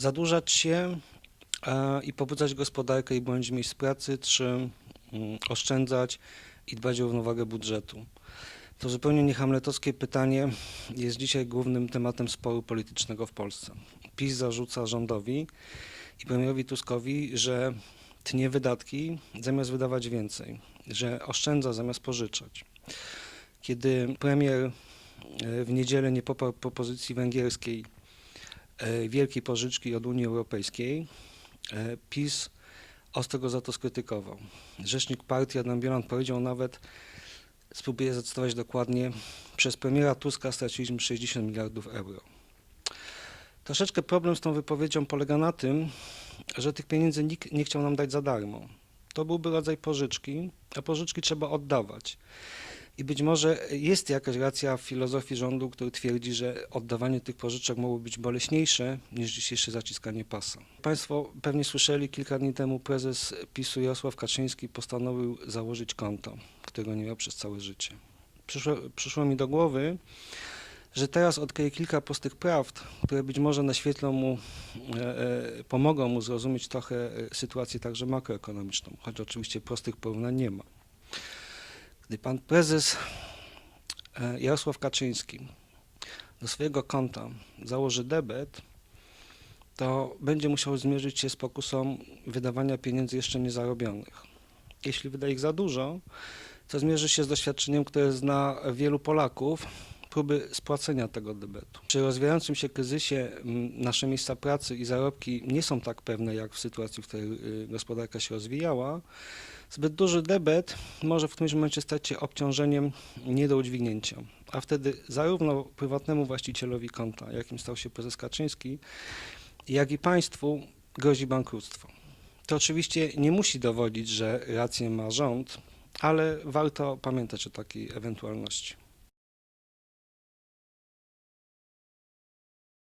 zadłużać się e, i pobudzać gospodarkę i bronić miejsc pracy, czy mm, oszczędzać i dbać o równowagę budżetu? To zupełnie niehamletowskie pytanie jest dzisiaj głównym tematem sporu politycznego w Polsce. PiS zarzuca rządowi i premierowi Tuskowi, że tnie wydatki zamiast wydawać więcej, że oszczędza zamiast pożyczać. Kiedy premier e, w niedzielę nie poparł propozycji węgierskiej wielkiej pożyczki od Unii Europejskiej, e, PiS ostro go za to skrytykował. Rzecznik partii Adam Bielan powiedział nawet, spróbuję zacytować dokładnie, przez premiera Tuska straciliśmy 60 miliardów euro. Troszeczkę problem z tą wypowiedzią polega na tym, że tych pieniędzy nikt nie chciał nam dać za darmo. To byłby rodzaj pożyczki, a pożyczki trzeba oddawać. I być może jest jakaś racja w filozofii rządu, który twierdzi, że oddawanie tych pożyczek mogłoby być boleśniejsze niż dzisiejsze zaciskanie pasa. Państwo pewnie słyszeli, kilka dni temu prezes PiSu Jarosław Kaczyński postanowił założyć konto, którego nie miał przez całe życie. Przyszło, przyszło mi do głowy, że teraz odkryje kilka prostych prawd, które być może naświetlą mu, e, e, pomogą mu zrozumieć trochę e, sytuację także makroekonomiczną, choć oczywiście prostych porównań nie ma. Gdy pan prezes e, Jarosław Kaczyński do swojego konta założy debet, to będzie musiał zmierzyć się z pokusą wydawania pieniędzy jeszcze niezarobionych. Jeśli wyda ich za dużo, to zmierzy się z doświadczeniem, które zna wielu Polaków, próby spłacenia tego debetu. Przy rozwijającym się kryzysie nasze miejsca pracy i zarobki nie są tak pewne jak w sytuacji, w której y, gospodarka się rozwijała. Zbyt duży debet może w którymś momencie stać się obciążeniem nie do udźwignięcia, a wtedy zarówno prywatnemu właścicielowi konta, jakim stał się prezes Kaczyński, jak i państwu grozi bankructwo. To oczywiście nie musi dowodzić, że rację ma rząd, ale warto pamiętać o takiej ewentualności.